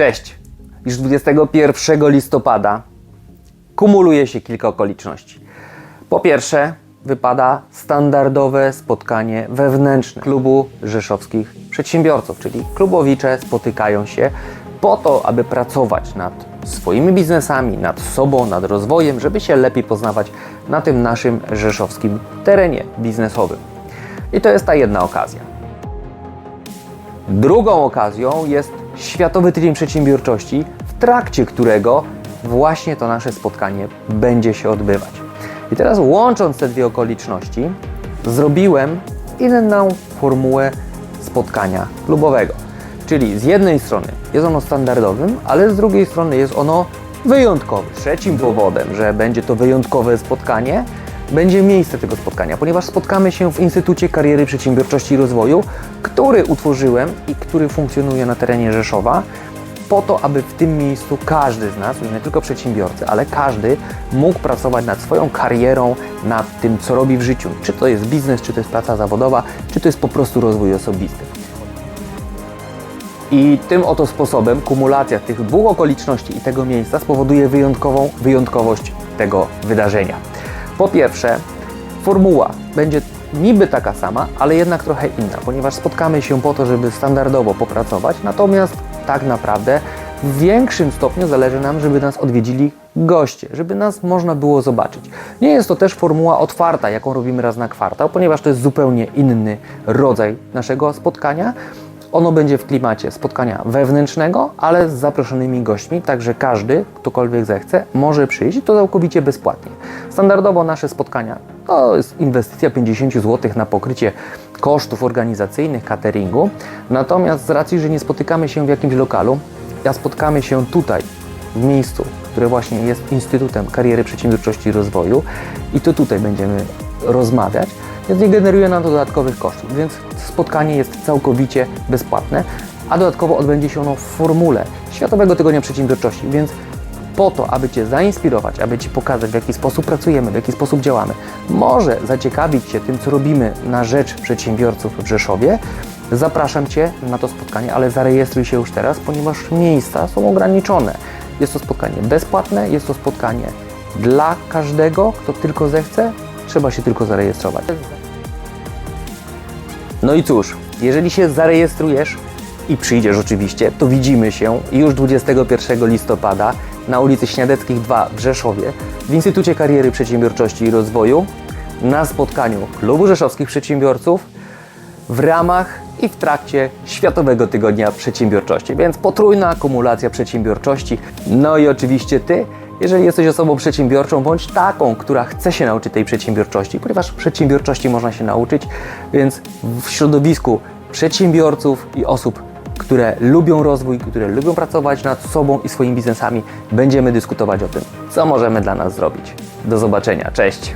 Cześć! Już 21 listopada kumuluje się kilka okoliczności. Po pierwsze, wypada standardowe spotkanie wewnętrzne klubu rzeszowskich przedsiębiorców, czyli klubowicze spotykają się po to, aby pracować nad swoimi biznesami, nad sobą, nad rozwojem, żeby się lepiej poznawać na tym naszym rzeszowskim terenie biznesowym. I to jest ta jedna okazja. Drugą okazją jest Światowy Tydzień Przedsiębiorczości, w trakcie którego właśnie to nasze spotkanie będzie się odbywać. I teraz łącząc te dwie okoliczności, zrobiłem inną formułę spotkania klubowego. Czyli z jednej strony jest ono standardowym, ale z drugiej strony jest ono wyjątkowym. Trzecim powodem, że będzie to wyjątkowe spotkanie, będzie miejsce tego spotkania, ponieważ spotkamy się w Instytucie Kariery Przedsiębiorczości i Rozwoju, który utworzyłem i który funkcjonuje na terenie Rzeszowa, po to, aby w tym miejscu każdy z nas, nie tylko przedsiębiorcy, ale każdy mógł pracować nad swoją karierą, nad tym, co robi w życiu. Czy to jest biznes, czy to jest praca zawodowa, czy to jest po prostu rozwój osobisty. I tym oto sposobem kumulacja tych dwóch okoliczności i tego miejsca spowoduje wyjątkową wyjątkowość tego wydarzenia. Po pierwsze, formuła będzie niby taka sama, ale jednak trochę inna, ponieważ spotkamy się po to, żeby standardowo popracować, natomiast tak naprawdę w większym stopniu zależy nam, żeby nas odwiedzili goście, żeby nas można było zobaczyć. Nie jest to też formuła otwarta, jaką robimy raz na kwartał, ponieważ to jest zupełnie inny rodzaj naszego spotkania. Ono będzie w klimacie spotkania wewnętrznego, ale z zaproszonymi gośćmi, także każdy, ktokolwiek zechce, może przyjść i to całkowicie bezpłatnie. Standardowo nasze spotkania to jest inwestycja 50 zł na pokrycie kosztów organizacyjnych, cateringu. Natomiast z racji, że nie spotykamy się w jakimś lokalu, a spotkamy się tutaj, w miejscu, które właśnie jest Instytutem Kariery Przedsiębiorczości i Rozwoju i to tutaj będziemy rozmawiać, więc nie generuje nam to dodatkowych kosztów, więc spotkanie jest całkowicie bezpłatne, a dodatkowo odbędzie się ono w formule Światowego Tygodnia Przedsiębiorczości, więc po to, aby Cię zainspirować, aby Ci pokazać, w jaki sposób pracujemy, w jaki sposób działamy, może zaciekawić Cię tym, co robimy na rzecz przedsiębiorców w Rzeszowie, zapraszam Cię na to spotkanie, ale zarejestruj się już teraz, ponieważ miejsca są ograniczone. Jest to spotkanie bezpłatne, jest to spotkanie dla każdego, kto tylko zechce, trzeba się tylko zarejestrować. No i cóż, jeżeli się zarejestrujesz i przyjdziesz oczywiście, to widzimy się już 21 listopada na ulicy Śniadeckich 2 w Rzeszowie w Instytucie Kariery Przedsiębiorczości i Rozwoju na spotkaniu Klubu Rzeszowskich Przedsiębiorców w ramach i w trakcie Światowego Tygodnia Przedsiębiorczości. Więc potrójna akumulacja przedsiębiorczości. No i oczywiście Ty, jeżeli jesteś osobą przedsiębiorczą, bądź taką, która chce się nauczyć tej przedsiębiorczości, ponieważ przedsiębiorczości można się nauczyć, więc w środowisku przedsiębiorców i osób, które lubią rozwój, które lubią pracować nad sobą i swoimi biznesami, będziemy dyskutować o tym, co możemy dla nas zrobić. Do zobaczenia. Cześć!